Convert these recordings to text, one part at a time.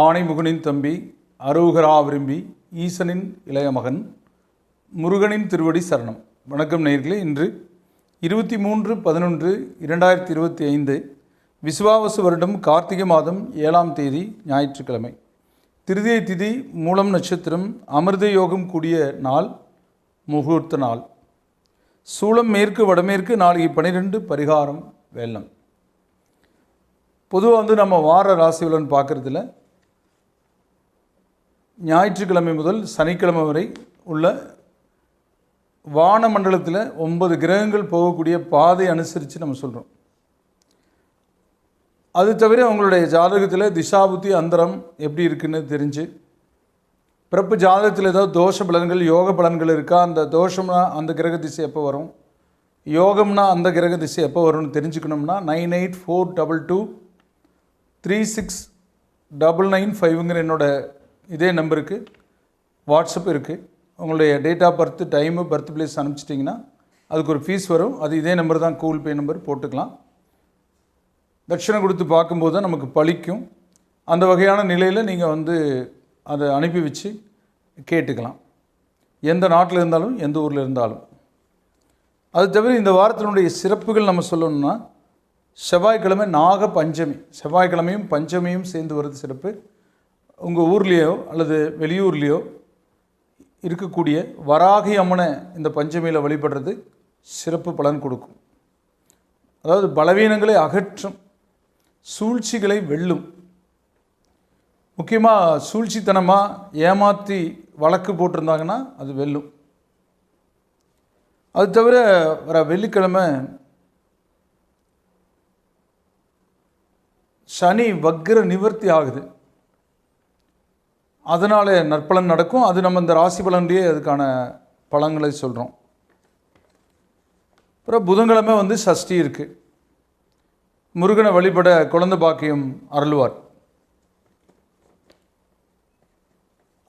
ஆனைமுகனின் தம்பி அரோகரா விரும்பி ஈசனின் இளைய மகன் முருகனின் திருவடி சரணம். வணக்கம் நேர்களே. இன்று இருபத்தி மூன்று பதினொன்று இரண்டாயிரத்தி இருபத்தி ஐந்து விசுவாவசு வருடம் கார்த்திகை மாதம் ஏழாம் தேதி ஞாயிற்றுக்கிழமை. திருதியை திதி மூலம் நட்சத்திரம் அமிர்த யோகம் கூடிய நாள் முகூர்த்த நாள். சூளம் மேற்கு வடமேற்கு நாளைக்கு பனிரெண்டு பரிகாரம் வெள்ளம் பொதுவாக வந்து நம்ம வார ராசி பலன் பார்க்குறதுல ஞாயிற்றுக்கிழமை முதல் சனிக்கிழமை வரை உள்ள வான மண்டலத்தில் ஒன்பது கிரகங்கள் போகக்கூடிய பாதை அனுசரித்து நம்ம சொல்கிறோம் அது தவிர உங்களுடைய ஜாதகத்தில் திசாபுத்தி அந்தரம் எப்படி இருக்குன்னு தெரிஞ்சு பிறப்பு ஜாதகத்தில் ஏதாவது தோஷ பலன்கள் யோக பலன்கள் இருக்கா அந்த தோஷம்னா அந்த கிரக திசை எப்போ வரும் யோகம்னா அந்த கிரக திசை எப்போ வரும்னு தெரிஞ்சுக்கணும்னா nine eight four double two three six double nine ஃபைவ்ங்கிற என்னோட இதே நம்பருக்கு வாட்ஸ்அப் இருக்குது உங்களுடைய date of birth time birth place அனுப்பிச்சிட்டிங்கன்னா அதுக்கு ஒரு ஃபீஸ் வரும். அது இதே நம்பர் தான் கூகுள் பே நம்பர் போட்டுக்கலாம். தட்சிணம் கொடுத்து பார்க்கும்போது தான் நமக்கு பழிக்கும். அந்த வகையான நிலையில் நீங்கள் வந்து அதை அனுப்பி வச்சு கேட்டுக்கலாம். எந்த நாட்டில் இருந்தாலும் எந்த ஊரில் இருந்தாலும். அது தவிர இந்த வாரத்தினுடைய சிறப்புகள் நம்ம சொல்லணும்னா செவ்வாய்க்கிழமை நாக பஞ்சமி செவ்வாய்க்கிழமையும் பஞ்சமியும் சேர்ந்து வருது சிறப்பு. உங்கள் ஊர்லேயோ அல்லது வெளியூர்லேயோ இருக்கக்கூடிய வராகி அம்மனை இந்த பஞ்சமியில் வழிபடுறது சிறப்பு பலன் கொடுக்கும். அதாவது பலவீனங்களை அகற்றும் சூழ்ச்சிகளை வெல்லும். முக்கியமாக சூழ்ச்சித்தனமாக ஏமாற்றி வழக்கு போட்டிருந்தாங்கன்னா அது வெல்லும். அது தவிர வர வெள்ளிக்கிழமை சனி வக்ர நிவர்த்தி ஆகுது. அதனால் நற்பலன் நடக்கும். அது நம்ம இந்த ராசி பலன்லேயே அதுக்கான பலன்களை சொல்கிறோம் அப்புறம் புதன்கிழமை வந்து சஷ்டி இருக்குது முருகனை வழிபட குழந்த பாக்கியம் அருள்வார்.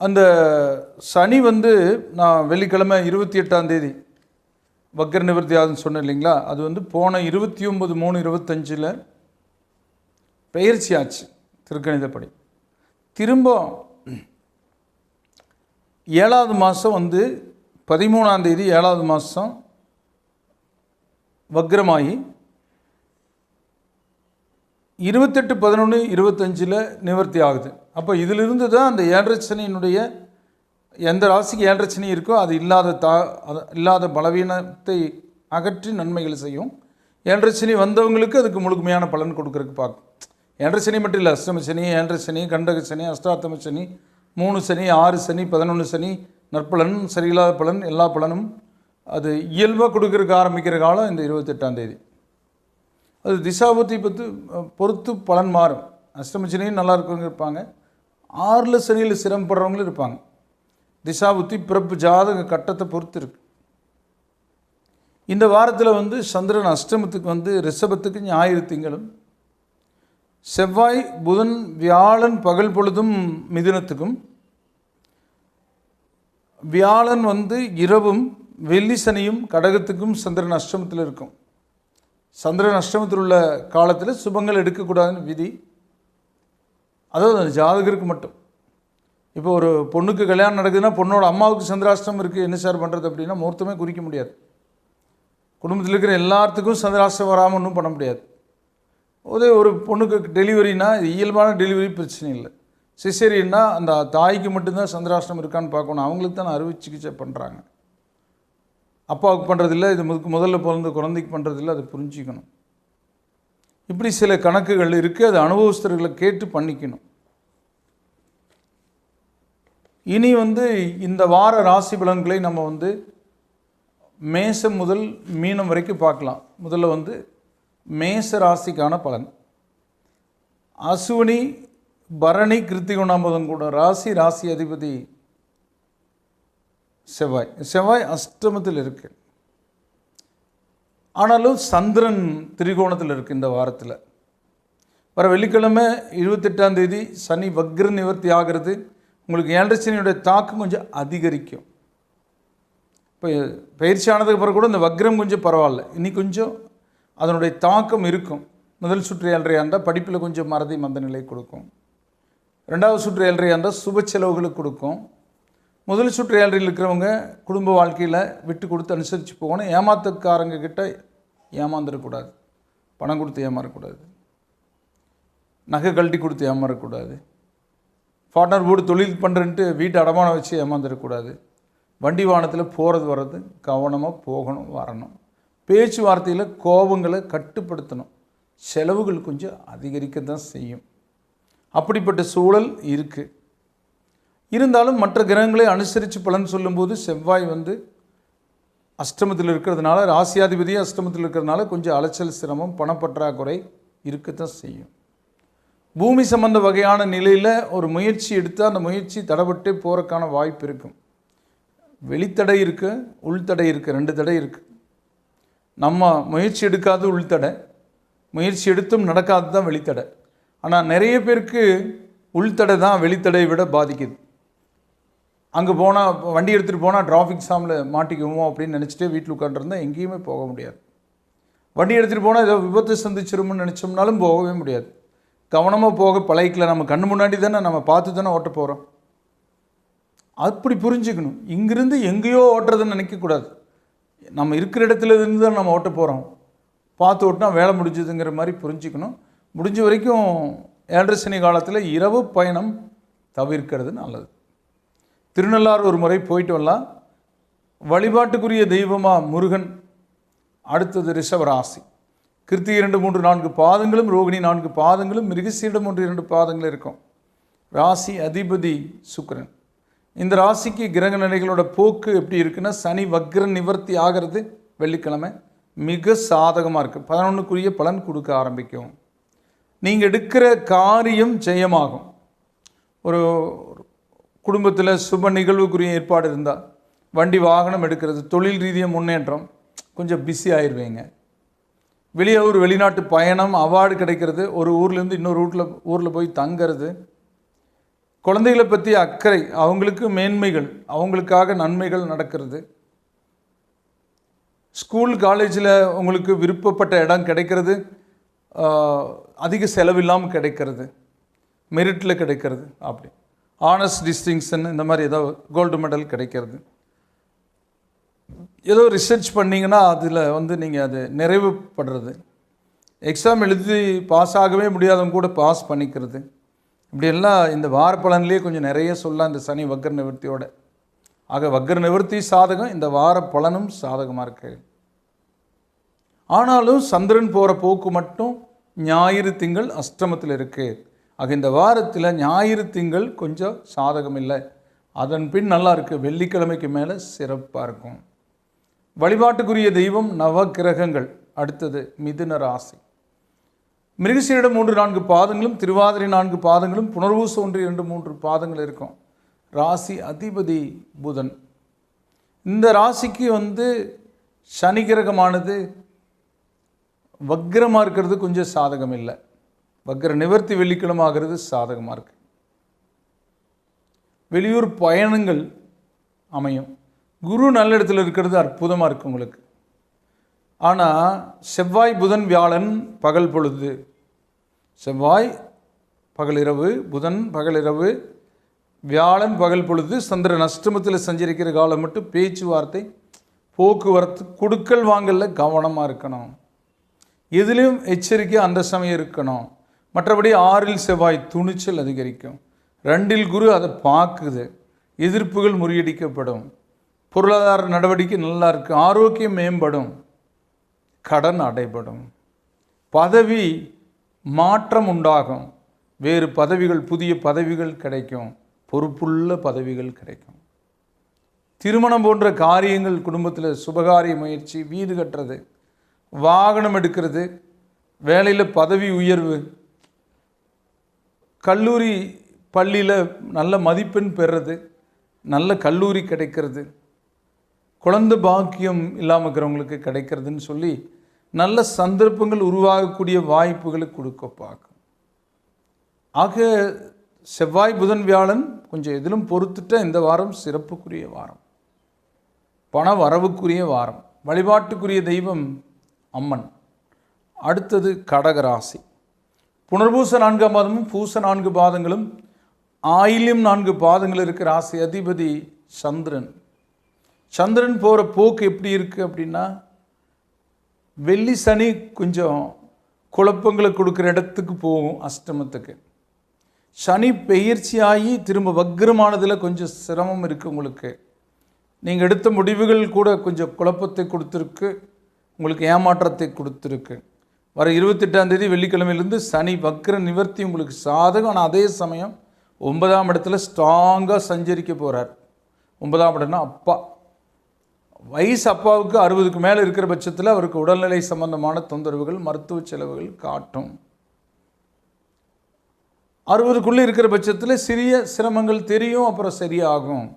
அந்த சனி வந்து நான் வெள்ளிக்கிழமை இருபத்தி எட்டாம் தேதி வக்கர நிவர்த்தி ஆகுதுன்னு சொன்னேன் இல்லைங்களா? அது வந்து போன இருபத்தி ஒம்பது மூணு இருபத்தஞ்சில் பெயர்ச்சி ஆச்சு திருக்கணிதப்படி. திரும்ப ஏழாவது மாதம் வந்து பதிமூணாந்தேதி ஏழாவது மாதம் வக்ரமாகி இருபத்தெட்டு பதினொன்று இருபத்தஞ்சில் நிவர்த்தி ஆகுது. அப்போ இதிலிருந்து தான் அந்த ஏழரச்சனையினுடைய எந்த ராசிக்கு ஏழரச்சனை இருக்கோ அது இல்லாத தா அது இல்லாத பலவீனத்தை அகற்றி நன்மைகளை செய்யும். ஏழரச்சனை வந்தவங்களுக்கு அதுக்கு முழுமையான பலன் கொடுக்கறதுக்கு பார்க்கும். ஏழரச்சனை மட்டும் இல்லை அஷ்டம சனி ஏழரை கண்டகச்சனி அஷ்டாத்தம சனி மூணு சனி ஆறு சனி பதினொன்று சனி நற்பலன் சரியில்லாத பலன் எல்லா பலனும் அது இயல்பாக கொடுக்கறதுக்கு ஆரம்பிக்கிற காலம் இந்த இருபத்தெட்டாம் தேதி. அது திசாபுத்தி பத்து பொறுத்து பலன் மாறும். அஷ்டம சனியும் நல்லா இருக்கவங்க இருப்பாங்க. ஆறில் சனியில் சிரமப்படுறவங்களும் இருப்பாங்க. திசாபுத்தி பிறப்பு ஜாதக கட்டத்தை பொறுத்து இருக்கு. இந்த வாரத்தில் வந்து சந்திரன் அஷ்டமத்துக்கு வந்து ரிஷபத்துக்கு ஞாயிறு திங்களும் செவ்வாய் புதன் வியாழன் பகல் பொழுதும் மிதுனத்துக்கும் வியாழன் வந்து இரவும் வெள்ளி சனியும் கடகத்துக்கும் சந்திரன் அஷ்டமத்தில் இருக்கும். சந்திரன் அஷ்டமத்தில் உள்ள காலத்தில் சுபங்கள் எடுக்கக்கூடாதுன்னு விதி. அதாவது அந்த ஜாதகருக்கு மட்டும். இப்போ ஒரு பொண்ணுக்கு கல்யாணம் நடக்குதுன்னா பொண்ணோட அம்மாவுக்கு சந்திராஷ்டம் இருக்குது என்ன சார் பண்ணுறது அப்படின்னா முகூர்த்தமே குறிக்க முடியாது. குடும்பத்தில் இருக்கிற எல்லாத்துக்கும் சந்திராஷ்டம் வராமல் ஒன்றும் பண்ண முடியாது. ஒரு ஒரு பொண்ணுக்கு டெலிவரினா இயல்பான டெலிவரி பிரச்சனை இல்லை. சிசேரியன்னா அந்த தாய்க்கு மட்டும்தான் சந்திராஷ்டம் இருக்கான்னு பார்க்கணும். அவங்களுக்கு தான் அறுவை சிகிச்சை பண்ணுறாங்க அப்பாவுக்கு பண்ணுறதில்ல இது முதுக்கு முதல்ல பிறந்த குழந்தைக்கு பண்ணுறதில்ல அதை புரிஞ்சிக்கணும். இப்படி சில கணக்குகள் இருக்குது அது அனுபவஸ்தர்களை கேட்டு பண்ணிக்கணும். இனி வந்து இந்த வார ராசி பலன்களை நம்ம வந்து மேசம் முதல் மீனம் வரைக்கும் பார்க்கலாம். முதல்ல வந்து மேச ராசிக்கான பலன். அசுவனி பரணி கிருத்திகுணாம்பதம் கூட ராசி ராசி அதிபதி செவ்வாய். செவ்வாய் அஷ்டமத்தில் இருக்கு. ஆனாலும் சந்திரன் திரிகோணத்தில் இருக்கு இந்த வாரத்தில். வர வெள்ளிக்கிழமை இருபத்தெட்டாம் தேதி சனி வக்ர நிவர்த்தி ஆகிறது. உங்களுக்கு ஏழரை சனியுடைய தாக்கம் கொஞ்சம் அதிகரிக்கும். இப்போ பயிற்சி ஆனதுக்கு பிறகு கூட இந்த வக்ரம் கொஞ்சம் பரவாயில்ல. இனி கொஞ்சம் அதனுடைய தாக்கம் இருக்கும். முதல் சுற்று ஏழரை ஆண்டால் படிப்பில் கொஞ்சம் மறதி மந்த நிலை கொடுக்கும். ரெண்டாவது சுற்று ஏழரை என்றால் சுப செலவுகளுக்கு கொடுக்கும். முதல் சுற்று ஏழ்றையில் இருக்கிறவங்க குடும்ப வாழ்க்கையில் விட்டு கொடுத்து அனுசரித்து போகணும். ஏமாத்துக்காரங்க கிட்ட ஏமாந்துடக்கூடாது. பணம் கொடுத்து ஏமாறக்கூடாது. நகை கழட்டி கொடுத்து ஏமாறக்கூடாது. பார்ட்னர் போர்டு தொழில் பண்ணுறேன்ட்டு வீட்டை அடமானம் வச்சு ஏமாந்துடக்கூடாது. வண்டி வாகனத்தில் போகிறது வர்றது கவனமாக போகணும் வரணும். பேச்சுவார்த்தையில் கோபங்களை கட்டுப்படுத்தணும். செலவுகள் கொஞ்சம் அதிகரிக்க தான் செய்யும். அப்படிப்பட்ட சூழல் இருக்குது இருந்தாலும் மற்ற கிரகங்களை அனுசரித்து பலன் சொல்லும்போது செவ்வாய் வந்து அஷ்டமத்தில் இருக்கிறதுனால ராசியாதிபதியே அஷ்டமத்தில் இருக்கிறதுனால கொஞ்சம் அலைச்சல் சிரமம் பணப்பற்றாக்குறை இருக்கத்தான் செய்யும். பூமி சம்பந்த வகையான நிலையில் ஒரு முயற்சி எடுத்து அந்த முயற்சி தடைபட்டு போகிறக்கான வாய்ப்பு இருக்கும். வெளித்தடை இருக்குது உள்தடை இருக்குது ரெண்டு தடை இருக்குது நம்ம முயற்சி எடுக்காத உள்தடை முயற்சி எடுத்தும் நடக்காது தான் வெளித்தடை. ஆனால் நிறைய பேருக்கு உள்தடை தான் வெளித்தடையை விட பாதிக்குது. அங்கே போனால் வண்டி எடுத்துகிட்டு போனால் டிராஃபிக் சாமில் மாட்டிக்குவோம் அப்படின்னு நினச்சிட்டு வீட்டில் உட்காந்துருந்தா எங்கேயுமே போக முடியாது. வண்டி எடுத்துகிட்டு போனால் ஏதோ விபத்து சந்திச்சிரும்னு நினச்சோம்னாலும் போகவே முடியாது. கவனமாக போக பழகிக்கல. நம்ம கண்ணு முன்னாடி தானே நம்ம பார்த்து தானே ஓட்ட போகிறோம் அப்படி புரிஞ்சுக்கணும். இங்கிருந்து எங்கேயோ ஓட்டுறதுன்னு நினைக்கக்கூடாது. நம்ம இருக்கிற இடத்துல இருந்து தான் நம்ம ஓட்ட போகிறோம் பார்த்து ஓட்டினா வேலை முடிஞ்சதுங்கிற மாதிரி புரிஞ்சுக்கணும். முடிஞ்ச வரைக்கும் ஏழரை சனி காலத்தில் இரவு பயணம் தவிர்க்கிறது நல்லது. திருநள்ளாறு ஒரு முறை போயிட்டு வரலாம். வழிபாட்டுக்குரிய தெய்வமாக முருகன் அடுத்தது ரிஷவராசி கிருத்தி இரண்டு மூன்று நான்கு பாதங்களும் ரோகிணி நான்கு பாதங்களும் மிருகசீடம் ஒன்று இரண்டு பாதங்கள் இருக்கும். ராசி அதிபதி சுக்கிரன். இந்த ராசிக்கு கிரக நிலைகளோட போக்கு எப்படி இருக்குன்னா சனி வக்ர நிவர்த்தி ஆகிறது வெள்ளிக்கிழமை. மிக சாதகமாக இருக்குது பதினொன்றுக்குரிய பலன் கொடுக்க ஆரம்பிக்கும். நீங்கள் எடுக்கிற காரியம் ஜெயமாகும். ஒரு குடும்பத்தில் சுப நிகழ்வுக்குரிய ஏற்பாடு இருந்தால் வண்டி வாகனம் எடுக்கிறது தொழில் ரீதியாக முன்னேற்றம் கொஞ்சம் பிஸி ஆயிடுவீங்க வெளியே ஒரு வெளிநாட்டு பயணம் அவார்டு கிடைக்கிறது ஒரு ஊர்லேருந்து இன்னொரு ரூட்டில் ஊரில் போய் தங்கிறது குழந்தைகளை பற்றி அக்கறை அவங்களுக்கு மேன்மைகள் அவங்களுக்காக நன்மைகள் நடக்கிறது. ஸ்கூல் காலேஜில் உங்களுக்கு விருப்பப்பட்ட இடம் கிடைக்கிறது. அதிக செலவில்லாமல் கிடைக்கிறது. மெரிட்டில் கிடைக்கிறது அப்படி. ஆனஸ்ட் டிஸ்டிங்ஷன் இந்த மாதிரி ஏதோ கோல்டு மெடல் கிடைக்கிறது. ஏதோ ரிசர்ச் பண்ணிங்கன்னா அதில் வந்து நீங்கள் அது நிறைவுபடுறது. எக்ஸாம் எழுதி பாஸ் ஆகவே முடியாதவங்க கூட பாஸ் பண்ணிக்கிறது. இப்படியெல்லாம் இந்த வார பலன்லேயே கொஞ்சம் நிறைய சொல்லலாம் இந்த சனி வக்கர நிவர்த்தியோட. ஆக வக்கர நிவர்த்தி சாதகம் இந்த வார பலனும் சாதகமாக இருக்கு. ஆனாலும் சந்திரன் போகிற போக்கு மட்டும் ஞாயிறு திங்கள் அஷ்டமத்தில் இருக்கு. ஆக இந்த வாரத்தில் ஞாயிறு திங்கள் கொஞ்சம் சாதகம் இல்லை. அதன் பின் நல்லா இருக்குது வெள்ளிக்கிழமைக்கு மேலே சிறப்பாக இருக்கும். வழிபாட்டுக்குரிய தெய்வம் நவக்கிரகங்கள் அடுத்தது மிதுன ராசி. மிருகசீரிடம் மூன்று நான்கு பாதங்களும் திருவாதிரை நான்கு பாதங்களும் புனர்வூச ஒன்று இரண்டு மூன்று பாதங்கள் இருக்கும். ராசி அதிபதி புதன். இந்த ராசிக்கு வந்து சனி கிரகமானது வக்ரமாக இருக்கிறது கொஞ்சம் சாதகம் இல்லை வக்ர நிவர்த்தி வெள்ளிக்கிழமாகிறது சாதகமாக இருக்கு. வெளியூர் பயணங்கள் அமையும். குரு நல்ல இடத்துல இருக்கிறது அற்புதமாக இருக்கும் உங்களுக்கு. ஆனால் செவ்வாய் புதன் வியாழன் பகல் பொழுது. செவ்வாய் பகலிரவு புதன் பகலிரவு வியாழன் பகல் பொழுது சந்திரன் அஷ்டமத்தில் சஞ்சரிக்கிற காலம் மட்டும் பேச்சுவார்த்தை போக்குவரத்து கொடுக்கல் வாங்கல கவனமாக இருக்கணும். எதிலும் எச்சரிக்கை அந்த சமயம் இருக்கணும். மற்றபடி ஆறில் செவ்வாய் துணிச்சல் அதிகரிக்கும். ரெண்டில் குரு அதை பார்க்குது. எதிர்ப்புகள் முறியடிக்கப்படும். பொருளாதார நடவடிக்கை நல்லா இருக்கு. ஆரோக்கியம் மேம்படும். கடன் அடைபடும். பதவி மாற்றம் உண்டாகும். வேறு பதவிகள் புதிய பதவிகள் கிடைக்கும். பொறுப்புள்ள பதவிகள் கிடைக்கும். திருமணம் போன்ற காரியங்கள் குடும்பத்தில் சுபகாரிய முயற்சி வீடு கட்டுறது வாகனம் எடுக்கிறது வேலையில் பதவி உயர்வு கல்லூரி பள்ளியில் நல்ல மதிப்பெண் பெறுறது நல்ல கல்லூரி கிடைக்கிறது குழந்தை பாக்கியம் இல்லாமல் இருக்கிறவங்களுக்கு கிடைக்கிறதுன்னு சொல்லி நல்ல சந்தர்ப்பங்கள் உருவாகக்கூடிய வாய்ப்புகளை கொடுக்க பார்க்கும். ஆக செவ்வாய் புதன் வியாழன் கொஞ்சம் எதிலும் பொறுத்துட்ட இந்த வாரம் சிறப்புக்குரிய வாரம். பண வரவுக்குரிய வாரம். வழிபாட்டுக்குரிய தெய்வம் அம்மன். அடுத்தது கடகராசி புனர்பூச நான்காம் பாதமும் பூச நான்கு பாதங்களும் ஆயிலும் நான்கு பாதங்கள் இருக்கிற ராசி அதிபதி சந்திரன். சந்திரன் போகிற போக்கு எப்படி இருக்குது அப்படின்னா வெள்ளி சனி கொஞ்சம் குழப்பங்களை கொடுக்குற இடத்துக்கு போகும் அஷ்டமத்துக்கு. சனி பெயர்ச்சியாகி திரும்ப வக்ரமானதில் கொஞ்சம் சிரமம் இருக்குது உங்களுக்கு. நீங்கள் எடுத்த முடிவுகள் கூட கொஞ்சம் குழப்பத்தை கொடுத்துருக்கு. உங்களுக்கு ஏமாற்றத்தை கொடுத்துருக்கு. வர இருபத்தெட்டாம் தேதி வெள்ளிக்கிழமையிலேருந்து சனி வக்ர நிவர்த்தி உங்களுக்கு சாதகம். ஆனால் அதே சமயம் ஒன்பதாம் இடத்துல ஸ்ட்ராங்காக சஞ்சரிக்க போகிறார் ஒன்பதாம் இடம்னா அப்பா. வயசு அப்பாவுக்கு அறுபதுக்கு மேலே இருக்கிற பட்சத்தில் அவருக்கு உடல்நிலை சம்பந்தமான தொந்தரவுகள் மருத்துவ செலவுகள் காட்டும். அறுபதுக்குள்ளே இருக்கிற பட்சத்தில் சிறிய சிரமங்கள் தெரியும் அப்புறம் சரியாகும்.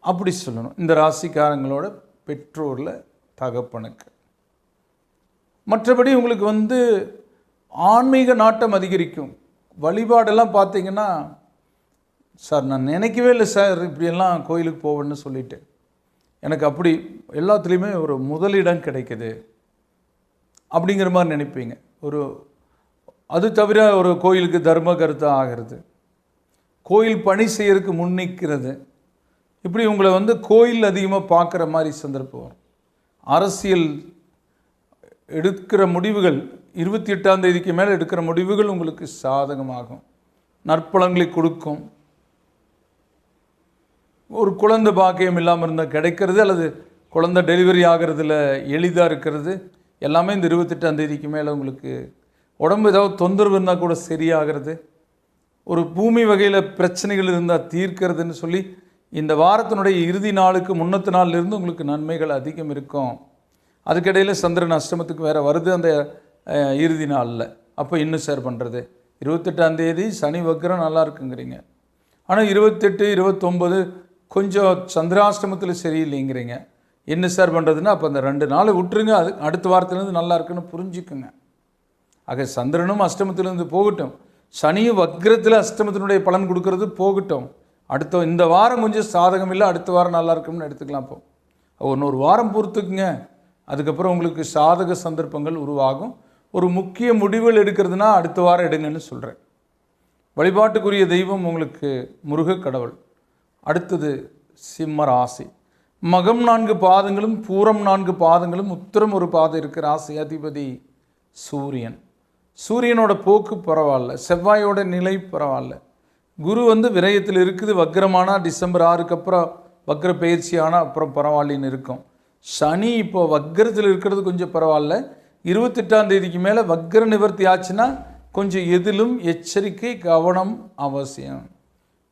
அப்படி சொல்லணும். இந்த ராசிக்காரங்களோட பெற்றோரில் தகப்பனுக்கு. மற்றபடி உங்களுக்கு வந்து ஆன்மீக நாட்டம் அதிகரிக்கும். வழிபாடெல்லாம் பார்த்தீங்கன்னா சார் நான் நினைக்கவே இல்லை சார் இப்படியெல்லாம் கோயிலுக்கு போவேன்னு சொல்லிட்டேன் எனக்கு அப்படி எல்லாத்துலேயுமே ஒரு முதலிடம் கிடைக்குது அப்படிங்கிற மாதிரி நினைப்பீங்க. ஒரு அது தவிர ஒரு கோயிலுக்கு தர்ம கருத்து ஆகிறது. கோயில் பணி செய்யறதுக்கு முன்னிக்கிறது இப்படி உங்களை வந்து கோயில் அதிகமாக பார்க்குற மாதிரி சந்தர்ப்பம் வரும். அரசியல் எடுக்கிற முடிவுகள் இருபத்தி எட்டாம் தேதிக்கு மேலே எடுக்கிற முடிவுகள் உங்களுக்கு சாதகமாகும். நற்பலங்களை கொடுக்கும். ஒரு குழந்தை பாக்கியம் இல்லாமல் இருந்தால் கிடைக்கிறது அல்லது குழந்தை டெலிவரி ஆகிறதுல எளிதாக இருக்கிறது. எல்லாமே இந்த இருபத்தெட்டாம் தேதிக்கு மேலே உங்களுக்கு உடம்பு ஏதாவது தொந்தரவு இருந்தால் கூட சரியாகிறது. ஒரு பூமி வகையில் பிரச்சனைகள் இருந்தால் தீர்க்கிறதுன்னு சொல்லி இந்த வாரத்தினுடைய இறுதி நாளுக்கு முன்னத்து நாள்லேருந்து உங்களுக்கு நன்மைகள் அதிகம் இருக்கும். அதுக்கிடையில் சந்திரன் அஷ்டமத்துக்கு வேறு வருது அந்த இறுதி நாளில். அப்போ இன்னும் சார் பண்ணுறது இருபத்தெட்டாம் தேதி சனி வக்கரம் நல்லா இருக்குங்கிறீங்க. ஆனால் இருபத்தெட்டு இருபத்தொம்பது கொஞ்சம் சந்திராஷ்டமத்தில் சரியில்லைங்கிறீங்க. என்ன சார் பண்ணுறதுன்னா அப்போ அந்த ரெண்டு நாள் விட்டுருங்க. அது அடுத்த வாரத்துலேருந்து நல்லா இருக்குன்னு புரிஞ்சுக்குங்க. ஆக சந்திரனும் அஷ்டமத்திலேருந்து போகட்டும். சனியும் வக்ரத்தில் அஷ்டமத்தினுடைய பலன் கொடுக்கறது போகட்டும். அடுத்த இந்த வாரம் கொஞ்சம் சாதகம் இல்லை அடுத்த வாரம் நல்லா இருக்கும்னு எடுத்துக்கலாம் இப்போ இன்னொரு வாரம் பொறுத்துக்குங்க. அதுக்கப்புறம் உங்களுக்கு சாதக சந்தர்ப்பங்கள் உருவாகும். ஒரு முக்கிய முடிவுகள் எடுக்கிறதுனா அடுத்த வாரம் எடுங்கன்னு சொல்கிறேன் வழிபாட்டுக்குரிய தெய்வம் உங்களுக்கு முருகக் கடவுள். அடுத்தது சிம்ம ராசி. மகம் நான்கு பாதங்களும் பூரம் நான்கு பாதங்களும் உத்தரம் ஒரு பாதம் இருக்கிற ராசி அதிபதி சூரியன். சூரியனோட போக்கு பரவாயில்ல செவ்வாயோட நிலை பரவாயில்ல. குரு வந்து விரயத்தில் இருக்குது வக்ரமானா டிசம்பர் ஆறுக்கு அப்புறம் வக்ர பயிற்சி ஆனால் அப்புறம் பரவாயில்லன்னு இருக்கும். சனி இப்போ வக்ரத்தில் இருக்கிறது கொஞ்சம் பரவாயில்ல. இருபத்தெட்டாம் தேதிக்கு மேலே வக்ர நிவர்த்தி ஆச்சுன்னா கொஞ்சம் எதிலும் எச்சரிக்கை கவனம் அவசியம்.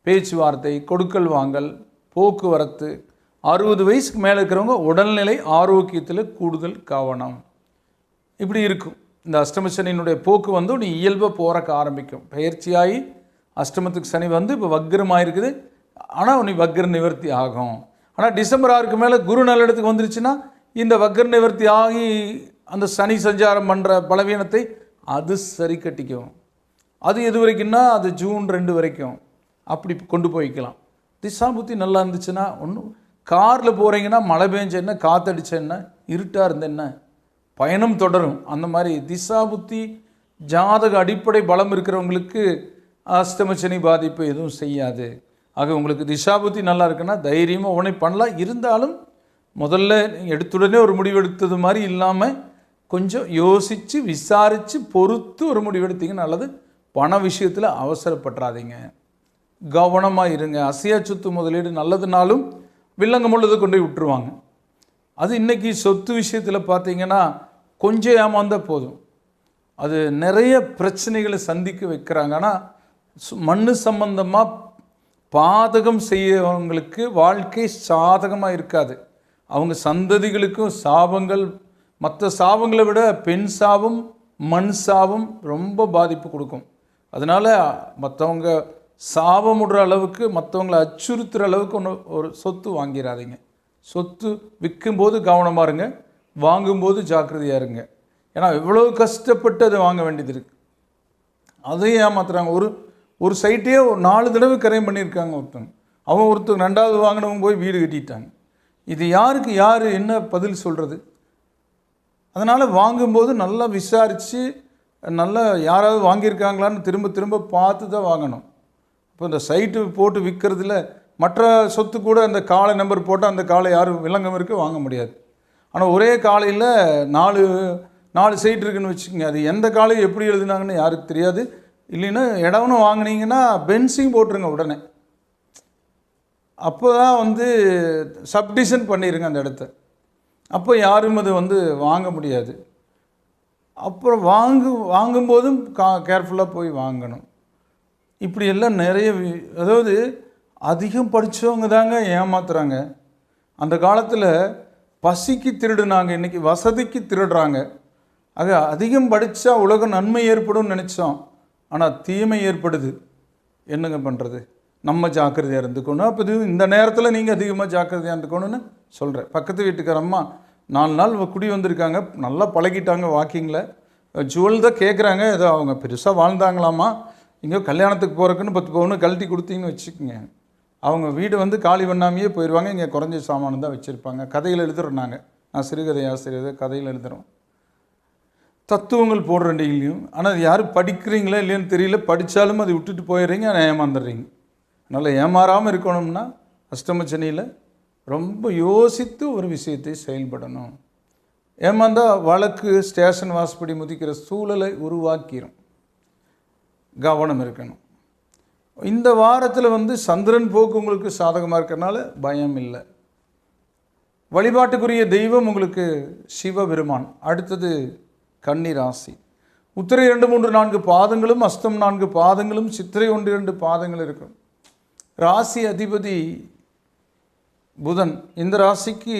பேச்சுவார்த்தை கொடுக்கல் வாங்கல் போக்குவரத்து அறுபது வயசுக்கு மேலே இருக்கிறவங்க உடல்நிலை ஆரோக்கியத்தில் கூடுதல் கவனம். இப்படி இருக்கும். இந்த அஷ்டம சனியினுடைய போக்கு வந்து நீ இயல்பாக போறக்க ஆரம்பிக்கும். பயிற்சியாகி அஷ்டமத்துக்கு சனி வந்து இப்போ வக்ரமாக இருக்குது ஆனால் நீ வக்ர நிவர்த்தி ஆகும். ஆனால் டிசம்பர் ஆறுக்கு மேலே குரு நல்லிடத்துக்கு வந்துருச்சுன்னா இந்த வக்ர நிவர்த்தி ஆகி அந்த சனி சஞ்சாரம் பண்ணுற பலவீனத்தை அது சரி கட்டிக்கும். அது எது வரைக்கும்னா அது ஜூன் ரெண்டு வரைக்கும். அப்படி கொண்டு போய்க்கலாம். திசா புத்தி நல்லா இருந்துச்சுன்னா ஒன்றும் காரில் போகிறீங்கன்னா மழை பெஞ்ச என்ன காத்தடிச்ச என்ன இருட்டாக இருந்த என்ன பயணம் தொடரும். அந்த மாதிரி திசா புத்தி ஜாதக அடிப்படை பலம் இருக்கிறவங்களுக்கு அஷ்டம பாதிப்பு எதுவும் செய்யாது. ஆக உங்களுக்கு திசா புத்தி நல்லா இருக்குன்னா தைரியமாக உடனே பண்ணலாம். இருந்தாலும் முதல்ல எடுத்துடனே ஒரு முடிவெடுத்தது மாதிரி இல்லாமல் கொஞ்சம் யோசித்து விசாரித்து பொறுத்து ஒரு முடிவெடுத்தீங்க நல்லது. பண விஷயத்தில் அவசரப்பட்டுறாதீங்க. கவனமாக இருங்க. அசையா சொத்து முதலீடு நல்லதுனாலும் வில்லங்கம் உள்ளது கொண்டு போய் விட்டுருவாங்க. அது இன்னைக்கு சொத்து விஷயத்தில் பார்த்தீங்கன்னா கொஞ்சம் ஏமாந்தால் போதும். அது நிறைய பிரச்சனைகளை சந்திக்க வைக்கிறாங்க. ஆனால் மண் சம்பந்தமாக பாதகம் செய்யவங்களுக்கு வாழ்க்கை சாதகமாக இருக்காது. அவங்க சந்ததிகளுக்கும் சாபங்கள் மற்ற சாபங்களை விட பெண் சாபம் மண் சாபம் ரொம்ப பாதிப்பு கொடுக்கும். அதனால் மற்றவங்க சாபமுடுற அளவுக்கு மற்றவங்களை அச்சுறுத்துகிற அளவுக்கு ஒன்று ஒரு சொத்து வாங்கிடாதீங்க சொத்து விற்கும்போது கவனமாக இருங்க வாங்கும்போது ஜாக்கிரதையாக இருங்க. ஏன்னா எவ்வளோ கஷ்டப்பட்டு அதை வாங்க வேண்டியது இருக்குது அதையும் ஏமாத்துறாங்க. ஒரு ஒரு சைட்டையே ஒரு நாலு தடவை கரையம் பண்ணியிருக்காங்க ஒருத்தவங்க. அவன் ஒருத்தவங்க ரெண்டாவது வாங்கினவங்க போய் வீடு கட்டிட்டாங்க இது யாருக்கு யார் என்ன பதில் சொல்கிறது அதனால் வாங்கும்போது நல்லா விசாரித்து நல்லா யாராவது வாங்கியிருக்காங்களான்னு திரும்ப திரும்ப பார்த்து தான் வாங்கணும். இப்போ இந்த சைட்டு போட்டு விற்கிறதுல மற்ற சொத்து கூட அந்த காலை நம்பர் போட்டால் அந்த காலை யாரும் விலங்கம் இருக்கு வாங்க முடியாது. ஆனால் ஒரே காலையில் நாலு நாலு சைட் இருக்குன்னு வச்சுக்கோங்க. அது எந்த காலையும் எப்படி எழுதுனாங்கன்னு யாருக்கு தெரியாது. இல்லைன்னா இடம்னு வாங்குனீங்கன்னா பென்சிங் போட்டுருங்க உடனே. அப்போ தான் வந்து சப்டிஷன் பண்ணிடுங்க அந்த இடத்த. அப்போ யாரும் அது வந்து வாங்க முடியாது. அப்புறம் வாங்கு வாங்கும்போதும் கா கேர்ஃபுல்லாக போய் வாங்கணும். இப்படி எல்லாம் நிறைய அதாவது அதிகம் படித்தவங்க தாங்க ஏமாத்துறாங்க. அந்த காலத்தில் பசிக்கு திருடுனாங்க இன்றைக்கி வசதிக்கு திருடுறாங்க. ஆக அதிகம் படித்தா உலக நன்மை ஏற்படும்னு நினச்சோம். ஆனால் தீமை ஏற்படுது. என்னங்க பண்ணுறது நம்ம ஜாக்கிரதையாக இருந்துக்கணும். அப்போ இது இந்த நேரத்தில் நீங்கள் அதிகமாக ஜாக்கிரதையாக இருந்துக்கணும்னு சொல்கிறேன் பக்கத்து வீட்டுக்கார அம்மா நாலு நாள் குடி வந்திருக்காங்க. நல்லா பழகிட்டாங்க வாக்கிங்கில் ஜுவல் தான் கேட்குறாங்க ஏதோ அவங்க பெருசாக வாழ்ந்தாங்களாமா? இங்கே கல்யாணத்துக்கு போகிறக்குன்னு பத்து பவுன் கழட்டி கொடுத்தீங்கன்னு வச்சுக்கோங்க. அவங்க வீடு வந்து காலி பண்ணாமையே போயிடுவாங்க இங்கே குறைஞ்ச சாமானம் தான் வச்சுருப்பாங்க. கதையில் எழுதுறோம் நாங்கள் நான் சிறுகதை ஆசிரியர் கதையில் எழுதுகிறோம் தத்துவங்கள் போடுற டெய்லியும். ஆனால் அது யாரும் படிக்கிறீங்களா இல்லையான்னு தெரியல. படித்தாலும் அதை விட்டுட்டு போயிடுறீங்க ஆனால் ஏமாந்துடுறீங்க. அதனால் ஏமாறாமல் இருக்கணும்னா அஷ்டம ரொம்ப யோசித்து ஒரு விஷயத்தை செயல்படணும். ஏமாந்தால் வழக்கு ஸ்டேஷன் வாசப்படி முதிக்கிற சூழலை உருவாக்கிடும் கவனம் இருக்கணும். இந்த வாரத்தில் வந்து சந்திரன் போக்கு உங்களுக்கு சாதகமாக இருக்கறனால பயம் இல்லை. வழிபாட்டுக்குரிய தெய்வம் உங்களுக்கு சிவபெருமான் அடுத்தது கன்னி ராசி. உத்திரை இரண்டு மூன்று நான்கு பாதங்களும் அஸ்தம் நான்கு பாதங்களும் சித்திரை ஒன்று இரண்டு பாதங்கள் இருக்கும். ராசி அதிபதி புதன் இந்த ராசிக்கு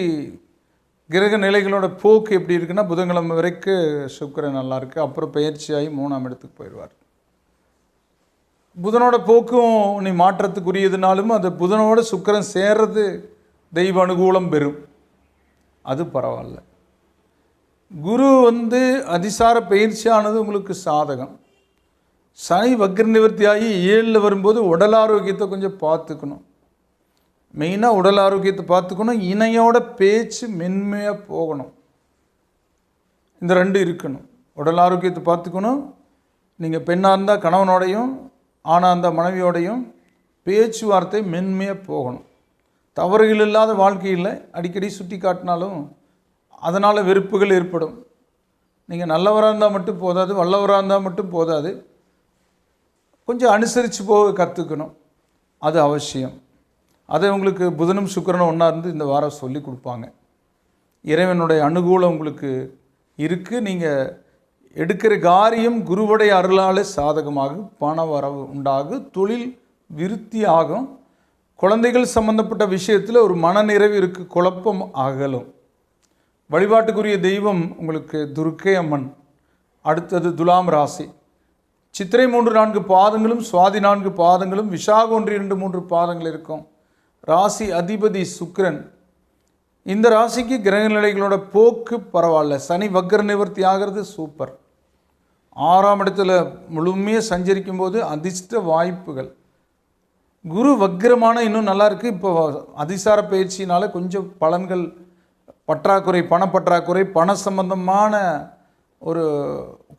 கிரக நிலைகளோட போக்கு எப்படி இருக்குன்னா புதன்கிழமை வரைக்கும் சுக்கரன் நல்லாயிருக்கு அப்புறம் பயிற்சியாகி மூணாம் இடத்துக்கு போயிடுவார். புதனோட போக்கும் நீ மாற்றத்துக்குரியதுனாலும் அது புதனோட சுக்கரன் சேர்றது தெய்வ அனுகூலம் பெறும். அது பரவாயில்ல. குரு வந்து அதிசார பயிற்சியானது உங்களுக்கு சாதகம். சனி வக்ர நிவர்த்தியாகி ஏழில் வரும்போது உடல் ஆரோக்கியத்தை கொஞ்சம் பார்த்துக்கணும். மெயினாக உடல் ஆரோக்கியத்தை பார்த்துக்கணும். இணையோட பேச்சு மென்மையாக போகணும். இந்த ரெண்டு இருக்கணும். உடல் ஆரோக்கியத்தை பார்த்துக்கணும். நீங்கள் பெண்ணாக இருந்தால் கணவனோடையும் ஆனால் அந்த மனைவியோடையும் பேச்சுவார்த்தை மென்மையாக போகணும். தவறுகள் இல்லாத வாழ்க்கையில் அடிக்கடி சுட்டி காட்டினாலும் அதனால் வெறுப்புகள் ஏற்படும். நீங்கள் நல்லவராக இருந்தால் மட்டும் போதாது வல்லவராக இருந்தால் மட்டும் போதாது. கொஞ்சம் அனுசரித்து போக கற்றுக்கணும் அது அவசியம். அதை உங்களுக்கு புதனும் சுக்கிரனும் ஒன்றா இருந்து இந்த வாரம் சொல்லி கொடுப்பாங்க. இறைவனுடைய அனுகூலம் உங்களுக்கு இருக்குது நீங்கள் எடுக்கிற காரியம் குருவுடைய அருளால் சாதகமாகும் பண வரவு உண்டாகும் தொழில் விருத்தி ஆகும் குழந்தைகள் சம்பந்தப்பட்ட விஷயத்தில் ஒரு மனநிறைவு இருக்குது குழப்பம் அகலும். வழிபாட்டுக்குரிய தெய்வம் உங்களுக்கு துர்க்கை அம்மன் அடுத்தது துலாம் ராசி. சித்திரை மூன்று நான்கு பாதங்களும் சுவாதி நான்கு பாதங்களும் விஷாக ஒன்று இரண்டு மூன்று பாதங்கள் இருக்கும். ராசி அதிபதி சுக்கிரன். இந்த ராசிக்கு கிரக நிலைகளோட போக்கு பரவாயில்ல. சனி வக்கர நிவர்த்தி ஆகிறது சூப்பர். ஆறாம் இடத்துல முழுமையாக சஞ்சரிக்கும் போது அதிர்ஷ்ட வாய்ப்புகள். குரு வக்கிரமான இன்னும் நல்லா இருக்குது இப்போ அதிசார பயிற்சினால கொஞ்சம் பலன்கள் பற்றாக்குறை பணப்பற்றாக்குறை பண சம்பந்தமான ஒரு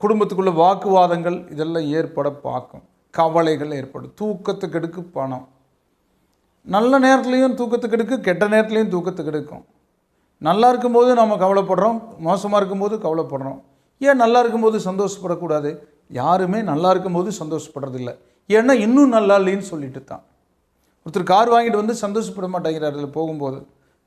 குடும்பத்துக்குள்ள வாக்குவாதங்கள் இதெல்லாம் ஏற்பட பார்க்கும். கவலைகள் ஏற்படும். தூக்கத்துக்கு எடுக்கு பணம். நல்ல நேரத்துலையும் தூக்கத்துக்கு எடுக்கு கெட்ட நேரத்துலையும் தூக்கத்துக்கு எடுக்கும். நல்லா இருக்கும்போது நம்ம கவலைப்படுறோம். மோசமாக இருக்கும்போது கவலைப்படுறோம். ஏன் நல்லா இருக்கும்போது சந்தோஷப்படக்கூடாது? யாருமே நல்லா இருக்கும்போது சந்தோஷப்படுறதில்ல. ஏன்னா இன்னும் நல்லா இல்லைன்னு சொல்லிட்டு தான் ஒருத்தர் கார் வாங்கிட்டு வந்து சந்தோஷப்பட மாட்டேங்கிறார் அதில் போகும்போது.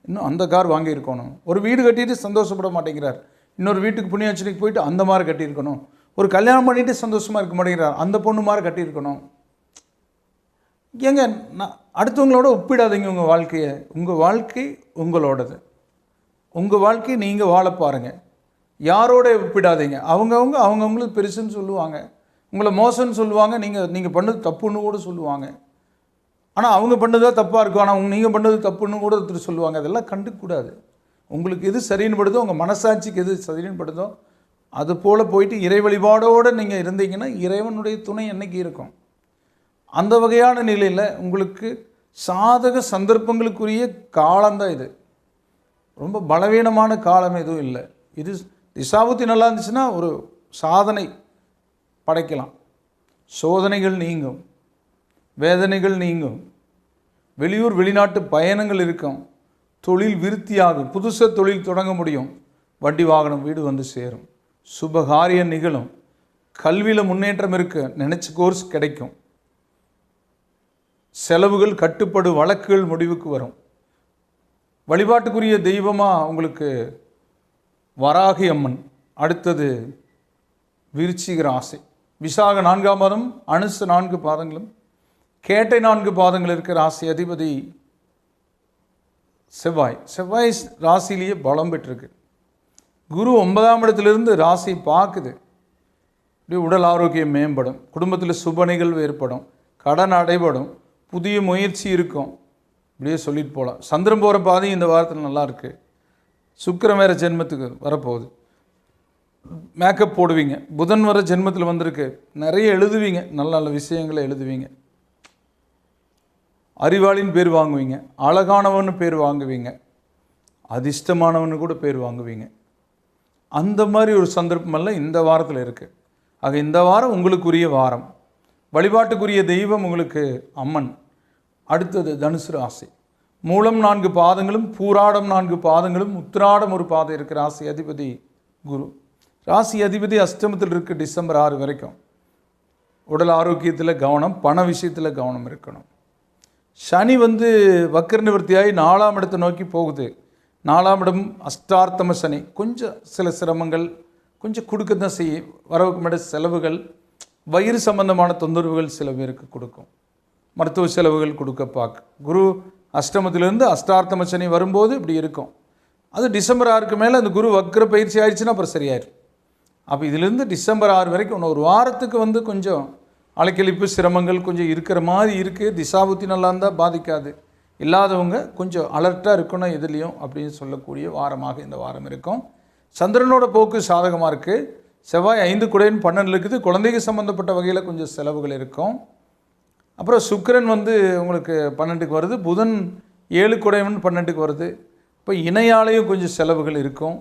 இன்னும் அந்த கார் வாங்கியிருக்கணும். ஒரு வீடு கட்டிட்டு சந்தோஷப்பட மாட்டேங்கிறார். இன்னொரு வீட்டுக்கு புண்ணியாச்சனைக்கு போயிட்டு அந்த மாதிரி கட்டியிருக்கணும். ஒரு கல்யாணம் பண்ணிட்டு சந்தோஷமாக இருக்க மாட்டேங்கிறார். அந்த பொண்ணு மாதிரி கட்டியிருக்கணும். ஏங்க நான் அடுத்தவங்களோட ஒப்பிடாதீங்க உங்கள் வாழ்க்கையை. உங்கள் வாழ்க்கை உங்களோடது. உங்கள் வாழ்க்கை நீங்கள் வாழ பாருங்கள் யாரோட ஒப்பிடாதீங்க. அவங்கவுங்க அவங்கவுங்களுக்கு பெருசுன்னு சொல்லுவாங்க. உங்களை மோசம்னு சொல்லுவாங்க. நீங்கள் நீங்கள் பண்ணது தப்புன்னு கூட சொல்லுவாங்க. ஆனால் அவங்க பண்ணதாக தப்பாக இருக்கும். ஆனால் நீங்கள் பண்ணது தப்புன்னு கூட ஒருத்தர் சொல்லுவாங்க. அதெல்லாம் கண்டுக்கூடாது உங்களுக்கு எது சரின்னு படுதோ உங்கள் மனசாட்சிக்கு எது சரின்னு படுதோ அது போல் போயிட்டு இறை வழிபாடோடு நீங்கள் இருந்தீங்கன்னா இறைவனுடைய துணை என்றைக்கு இருக்கும்? அந்த வகையான நிலையில் உங்களுக்கு சாதக சந்தர்ப்பங்களுக்குரிய காலம்தான் இது. ரொம்ப பலவீனமான காலம் எதுவும் இல்லை. இது திசாபுத்தி நல்லா இருந்துச்சுன்னா ஒரு சாதனை படைக்கலாம். சோதனைகள் நீங்கும். வேதனைகள் நீங்கும். வெளியூர் வெளிநாட்டு பயணங்கள் இருக்கும். தொழில் விருத்தியாகும் புதுசாக தொழில் தொடங்க முடியும். வண்டி வாகனம் வீடு வந்து சேரும். சுபகாரியம் நிகழும். கல்வியில் முன்னேற்றம் இருக்க. நினச்ச கோர்ஸ் கிடைக்கும். செலவுகள் கட்டுப்படும் வழக்குகள் முடிவுக்கு வரும். வழிபாட்டுக்குரிய தெய்வமாக உங்களுக்கு வராகி அம்மன் அடுத்தது விருச்சிக ராசி விசாக நான்காம் பாதம் அனுசு நான்கு பாதங்களும் கேட்டை நான்கு பாதங்கள் இருக்கிற ராசி அதிபதி செவ்வாய். செவ்வாய் ராசிலேயே பலம் பெற்றிருக்கு. குரு ஒன்பதாம் இடத்துலேருந்து ராசி பார்க்குது. இப்படி உடல் ஆரோக்கியம் மேம்படும் குடும்பத்தில் சுப நிகழ்வு ஏற்படும் கடன் அடைபடும் புதிய முயற்சி இருக்கும். இப்படியே சொல்லிட்டு போகலாம் சந்திரம் போகிற பாதையும் இந்த வாரத்தில் நல்லாயிருக்கு சுக்கரம் வேறு வேற ஜென்மத்துக்கு வரப்போகுது. மேக்கப் போடுவீங்க. புதன் வர ஜென்மத்தில் வந்திருக்கு. நிறைய எழுதுவீங்க. நல்ல நல்ல விஷயங்களை எழுதுவீங்க. அறிவாளின்னு பேர் வாங்குவீங்க. அழகானவன்னு பேர் வாங்குவீங்க. அதிர்ஷ்டமானவன்னு கூட பேர் வாங்குவீங்க. அந்த மாதிரி ஒரு சந்தர்ப்பமெல்லாம் இந்த வாரத்தில் இருக்குது ஆக இந்த வாரம் உங்களுக்குரிய வாரம். வழிபாட்டுக்குரிய தெய்வம் உங்களுக்கு அம்மன். அடுத்தது தனுசு ராசி. மூலம் நான்கு பாதங்களும் பூராடம் நான்கு பாதங்களும் உத்திராடம் ஒரு பாதம் இருக்கிற ராசி அதிபதி குரு. ராசி அதிபதி அஷ்டமத்தில் இருக்கு டிசம்பர் ஆறு வரைக்கும். உடல் ஆரோக்கியத்தில் கவனம் பண விஷயத்தில் கவனம் இருக்கணும். சனி வந்து வக்கர நிவர்த்தியாகி நாலாம் இடத்தை நோக்கி போகுது. நாலாம் இடம் அஷ்டார்த்தம சனி. கொஞ்சம் சில சிரமங்கள் கொஞ்சம் கொடுக்க தான் செய்யும். வரவுக்கு மேட செலவுகள் வயிறு சம்பந்தமான தொந்தரவுகள் சில பேருக்கு கொடுக்கும். மருத்துவ செலவுகள் கொடுக்க பார்க்க. குரு அஷ்டமத்திலிருந்து அஷ்டார்த்தம சனி வரும்போது இப்படி இருக்கும். அது டிசம்பர் ஆறுக்கு மேலே அந்த குரு வக்ர பயிற்சி ஆயிடுச்சுன்னா அப்புறம் சரியாயிரும். அப்போ இதிலிருந்து டிசம்பர் ஆறு வரைக்கும் இன்னும் ஒரு வாரத்துக்கு வந்து கொஞ்சம் அலைக்கழிப்பு சிரமங்கள் கொஞ்சம் இருக்கிற மாதிரி இருக்குது திசாபுத்தி நல்லா இருந்தால் பாதிக்காது. இல்லாதவங்க கொஞ்சம் அலர்ட்டாக இருக்கணும் எதுலேயும் அப்படின்னு சொல்லக்கூடிய வாரமாக இந்த வாரம் இருக்கும். சந்திரனோட போக்கு சாதகமாக இருக்குது செவ்வாய் ஐந்து குடையின் பன்னெண்டு இருக்குது. குழந்தைக்கு சம்மந்தப்பட்ட வகையில் கொஞ்சம் செலவுகள் இருக்கும். அப்புறம் சுக்கரன் வந்து உங்களுக்கு பன்னெண்டுக்கு வருது புதன் ஏழு குடைவன் பன்னெண்டுக்கு வருது. இப்போ இணையாலையும் கொஞ்சம் செலவுகள் இருக்கும்.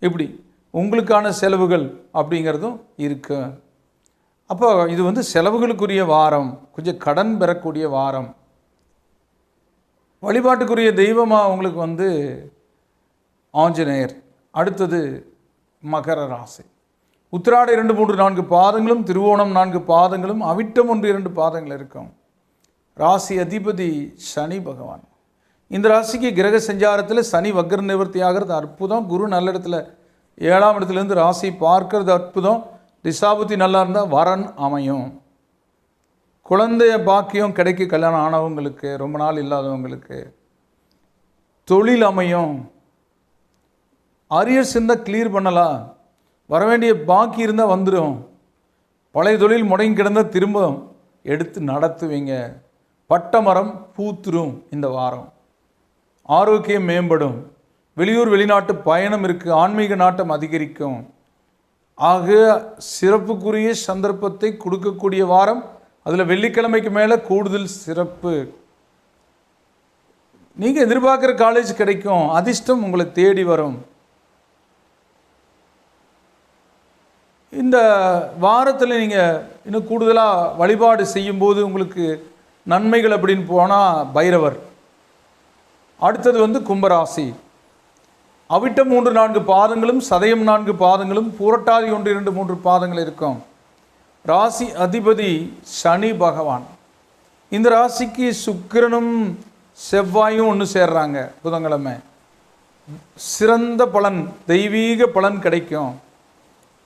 இப்படி உங்களுக்கான செலவுகள் அப்படிங்கிறதும் இருக்கு. அப்போ இது வந்து செலவுகளுக்குரிய வாரம். கொஞ்சம் கடன் பெறக்கூடிய வாரம். வழிபாட்டுக்குரிய தெய்வமாக உங்களுக்கு வந்து ஆஞ்சநேயர். அடுத்தது மகர ராசி. உத்திராட இரண்டு மூன்று நான்கு பாதங்களும் திருவோணம் நான்கு பாதங்களும் அவிட்டம் ஒன்று இரண்டு பாதங்கள் இருக்கும். ராசி அதிபதி சனி பகவான். இந்த ராசிக்கு கிரக சஞ்சாரத்தில் சனி வக்ர நிவர்த்தி ஆகிறது அற்புதம். குரு நல்ல இடத்துல ஏழாம் இடத்துலேருந்து ராசி பார்க்கறது அற்புதம். திசாபுத்தி நல்லா இருந்தால் வரன் அமையும். குழந்தைய பாக்கியம் கிடைக்க கல்யாணம் ஆனவங்களுக்கு ரொம்ப நாள் இல்லாதவங்களுக்கு. தொழில் அமையும். அரியர்ஸ் இருந்தால் கிளியர் பண்ணலாம். வர வேண்டிய பாக்கி இருந்தால் வந்துடும் பழைய தொழில் முடங்கி கிடந்தால் திரும்ப எடுத்து நடத்துவீங்க. பட்டமரம் பூத்துரும் இந்த வாரம். ஆரோக்கியம் மேம்படும். வெளியூர் வெளிநாட்டு பயணம் இருக்குது ஆன்மீக நாட்டம் அதிகரிக்கும். ஆக சிறப்புக்குரிய சந்தர்ப்பத்தை கொடுக்கக்கூடிய வாரம். அதில் வெள்ளிக்கிழமைக்கு மேலே கூடுதல் சிறப்பு. நீங்கள் எதிர்பார்க்குற காலேஜ் கிடைக்கும். அதிர்ஷ்டம் உங்களை தேடி வரும். இந்த வாரத்தில் நீங்கள் இன்னும் கூடுதலாக வழிபாடு செய்யும்போது உங்களுக்கு நன்மைகள் அப்படின்னு போனால் பைரவர். அடுத்தது வந்து கும்பராசி. அவிட்டம் மூன்று நான்கு பாதங்களும் சதயம் நான்கு பாதங்களும் பூரட்டாதி ஒன்று இரண்டு மூன்று பாதங்கள் இருக்கும். ராசி அதிபதி சனி பகவான். இந்த ராசிக்கு சுக்கிரனும் செவ்வாயும் ஒன்று சேர்றாங்க புதன்கிழமை. சிறந்த பலன் தெய்வீக பலன் கிடைக்கும்.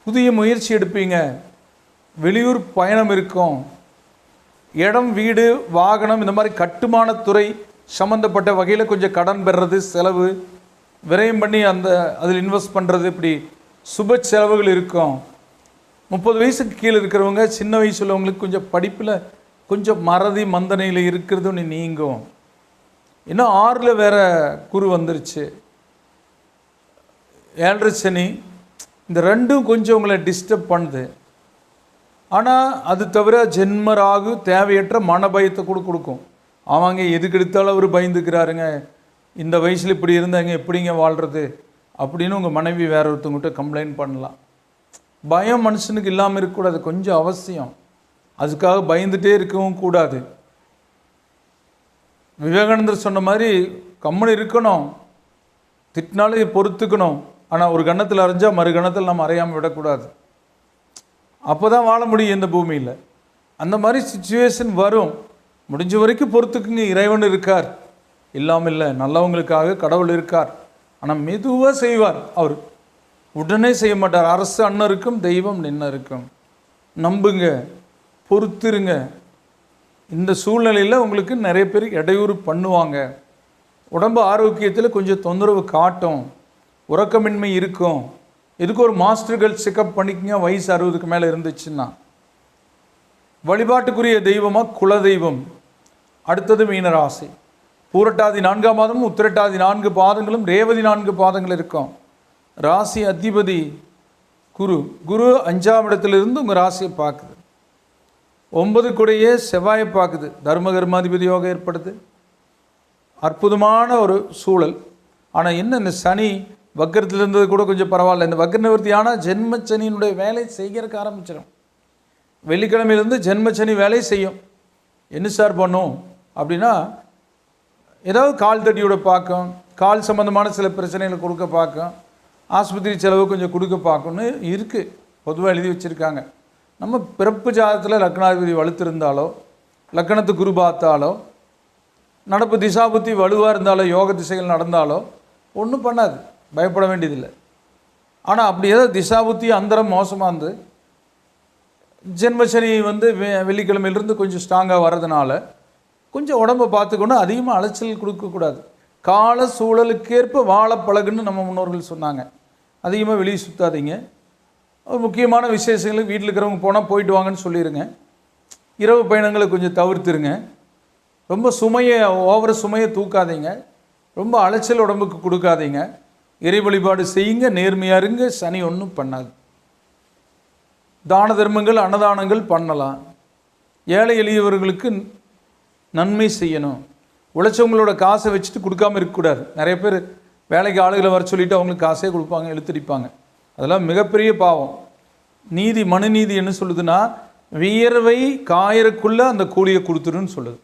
புதிய முயற்சி எடுப்பீங்க. வெளியூர் பயணம் இருக்கும். இடம் வீடு வாகனம் இந்த மாதிரி கட்டுமானத்துறை சம்மந்தப்பட்ட வகையில் கொஞ்சம் கடன் பெறுறது செலவு. விரயம் பண்ணி அந்த அதில் இன்வெஸ்ட் பண்ணுறது இப்படி சுப செலவுகள் இருக்கும். முப்பது வயசுக்கு கீழே இருக்கிறவங்க சின்ன வயசு உள்ளவங்களுக்கு கொஞ்சம் படிப்பில் கொஞ்சம் மறதி மந்தனையில் இருக்கிறது ஒன்று நீங்கும். இன்னும் ஆறில் வேற குரு வந்துருச்சு. ஏழரை சனி இந்த ரெண்டும் கொஞ்சம் உங்களை டிஸ்டர்ப் பண்ணுது. ஆனால் அது தவிர ஜென்மராகு தேவையற்ற மனபயத்தை கூட கொடுக்கும். அவங்க எதுக்கு எடுத்தாலும் அவர் பயந்துக்கிறாருங்க. இந்த வயசில் இப்படி இருந்தாங்க எப்படிங்க வாழ்கிறது அப்படின்னு உங்கள் மனைவி வேற ஒருத்தவங்ககிட்ட கம்ப்ளைண்ட் பண்ணலாம். பயம் மனுஷனுக்கு இல்லாமல் இருக்கக்கூடாது கொஞ்சம் அவசியம். அதுக்காக பயந்துட்டே இருக்கவும் கூடாது. விவேகானந்தர் சொன்ன மாதிரி கம்முன்னு இருக்கணும். திட்டினாலும் பொறுத்துக்கணும். ஆனால் ஒரு கணத்தில் அரைஞ்சால் மறு கணத்தில் நம்ம அறையாமல் விடக்கூடாது. அப்போ தான் வாழ முடியும் இந்த பூமியில். அந்த மாதிரி சுச்சுவேஷன் வரும். முடிஞ்ச வரைக்கும் பொறுத்துக்குங்க இறைவன் இருக்கார். இல்லாமல் இல்லை நல்லவங்களுக்காக கடவுள் இருக்கார். ஆனால் மெதுவாக செய்வார் அவர். உடனே செய்ய மாட்டார். அரசு அண்ணன் இருக்கும் தெய்வம் நின்ன இருக்கும் நம்புங்க பொறுத்துருங்க. இந்த சூழ்நிலையில் உங்களுக்கு நிறைய பேர் இடையூறு பண்ணுவாங்க. உடம்பு ஆரோக்கியத்தில் கொஞ்சம் தொந்தரவு காட்டும். உறக்கமின்மை இருக்கும். இதுக்கு ஒரு மாஸ்டர்கள் செக்கப் பண்ணிக்கங்க வயசு அறுபதுக்கு மேலே இருந்துச்சுன்னா? வழிபாட்டுக்குரிய தெய்வமாக குல தெய்வம் அடுத்தது மீனராசி. பூரட்டாதி நான்காம் மாதமும் உத்திரட்டாதி நான்கு பாதங்களும் ரேவதி நான்கு பாதங்கள் இருக்கும். ராசி அதிபதி குரு. குரு அஞ்சாம் இடத்துலேருந்து உங்கள் ராசியை பார்க்குது. ஒன்பது கூடையே செவ்வாயை பார்க்குது. தர்ம கர்மாதிபதி யோகம் ஏற்படுது. அற்புதமான ஒரு சூழல். ஆனால் என்ன இந்த சனி வக்கரத்தில் இருந்தது கூட கொஞ்சம் பரவாயில்ல. இந்த வக்கர நிவர்த்தியான ஆனால் ஜென்ம சனியினுடைய வேலை செய்கிறதுக்கு ஆரம்பிச்சிடும் வெள்ளிக்கிழமையிலேருந்து ஜென்மச்சனி வேலை செய்யும். என்ன சார் பண்ணும்? அப்படின்னா ஏதாவது கால் தட்டியோட பார்க்கும். கால் சம்மந்தமான சில பிரச்சனைகளை கொடுக்க பார்க்கும். ஆஸ்பத்திரி செலவு கொஞ்சம் கொடுக்க பார்க்கணும்னு இருக்குது பொதுவாக எழுதி வச்சுருக்காங்க. நம்ம பிறப்பு ஜாதத்தில் லக்னாதிபதி வலுத்திருந்தாலோ லக்கணத்து குரு பார்த்தாலோ நடப்பு திசாபுத்தி வலுவாக இருந்தாலோ யோக திசைகள் நடந்தாலோ ஒன்றும் பண்ணாது. பயப்பட வேண்டியதில்லை. ஆனால் அப்படி ஏதோ திசாபுத்தி அந்தரம் மோசமாக இருந்து ஜென்மசனி வந்து வெ- வெள்ளிக்கிழமையிலிருந்து கொஞ்சம் ஸ்ட்ராங்காக வர்றதுனால கொஞ்சம் உடம்பை பார்த்துக்கணும் அதிகமாக அலைச்சல் கொடுக்கக்கூடாது. கால சூழலுக்கேற்ப வாழ பழகுன்னு நம்ம முன்னோர்கள் சொன்னாங்க. அதிகமாக வெளியே சுற்றாதீங்க முக்கியமான விசேஷங்களுக்கு வீட்டில் இருக்கிறவங்க போனால் போயிட்டு வாங்கன்னு சொல்லிடுங்க இரவு பயணங்களை கொஞ்சம் தவிர்த்துருங்க. ரொம்ப சுமையை ஓவர சுமையை தூக்காதீங்க. ரொம்ப அலைச்சல் உடம்புக்கு கொடுக்காதீங்க. இறை வழிபாடு செய்யுங்க நேர்மையாக இருங்க சனி ஒன்றும் பண்ணாது. தான தர்மங்கள் அன்னதானங்கள் பண்ணலாம். ஏழை எளியவர்களுக்கு நன்மை செய்யணும். உழைச்சவங்களோட காசை வச்சுட்டு கொடுக்காம இருக்கக்கூடாது. நிறைய பேர் வேலைக்கு ஆளுகளை வர சொல்லிட்டு அவங்களுக்கு காசே கொடுப்பாங்க இழுத்தடிப்பாங்க. அதெல்லாம் மிகப்பெரிய பாவம். நீதி மனு நீதி என்ன சொல்லுதுன்னா வியர்வை காயறக்குள்ள அந்த கூலியை கொடுத்துருன்னு சொல்லுது.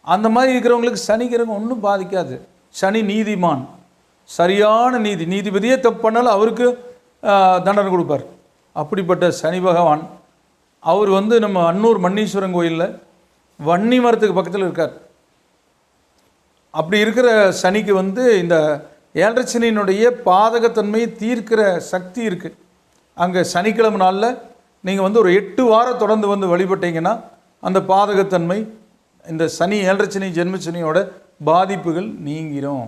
அந்த மாதிரி இருக்கிறவங்களுக்கு சனி கிரகம் ஒன்றும் பாதிக்காது. சனி நீதிமான். சரியான நீதி. நீதிபதியே தப்பு பண்ணாலும் அவருக்கு தண்டனை கொடுப்பார். அப்படிப்பட்ட சனி பகவான் அவர் வந்து நம்ம அன்னூர் மன்னீஸ்வரன் கோயிலில் வன்னி மரத்துக்கு பக்கத்தில் இருக்கார். அப்படி இருக்கிற சனிக்கு வந்து இந்த ஏழரை பாதகத்தன்மையை தீர்க்கிற சக்தி இருக்குது அங்கே சனிக்கிழமை நாளில் நீங்கள் வந்து ஒரு எட்டு வாரம் தொடர்ந்து வந்து வழிபட்டீங்கன்னா அந்த பாதகத்தன்மை இந்த சனி ஏழரை ஜென்மச்சனியோட பாதிப்புகள் நீங்கிரும்.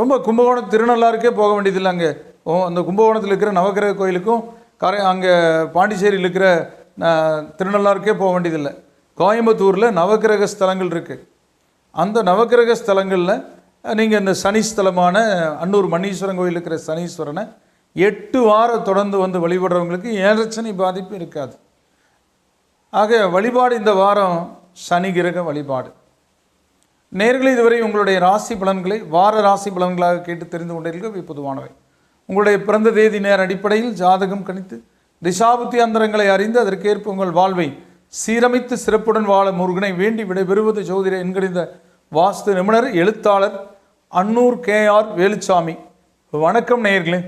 ரொம்ப கும்பகோணம் திருநள்ளாருக்கே போக வேண்டியதில்லை அங்கே. ஓ அந்த கும்பகோணத்தில் இருக்கிற நவக்கிரக கோயிலுக்கும் கரை அங்கே பாண்டிச்சேரியில் இருக்கிற திருநள்ளாருக்கே போக வேண்டியதில்லை. கோயம்புத்தூரில் நவக்கிரக ஸ்தலங்கள் இருக்குது அந்த நவக்கிரக ஸ்தலங்களில் நீங்கள் இந்த சனி ஸ்தலமான அன்னூர் மணீஸ்வரன் கோயில் இருக்கிற சனீஸ்வரனை எட்டு வாரம் தொடர்ந்து வந்து வழிபடுறவங்களுக்கு ஏழச்சனை பாதிப்பு இருக்காது. ஆக வழிபாடு இந்த வாரம் சனி கிரக வழிபாடு. நேர்களை இதுவரை உங்களுடைய ராசி பலன்களை வார ராசி பலன்களாக கேட்டு தெரிந்து கொண்டீர்கள். பொதுவானவை. உங்களுடைய பிறந்த தேதி நேர அடிப்படையில் ஜாதகம் கணித்து திசாபுத்தி அந்தரங்களை அறிந்து அதற்கேற்ப உங்கள் வாழ்வை சீரமைத்து சிறப்புடன் வாழ முருகனை வேண்டி விடைபெறுவது ஜோதிட என்கிற வாஸ்து நிபுணர் எழுத்தாளர் அன்னூர் கே ஆர் வேலுச்சாமி. வணக்கம் நேயர்களே.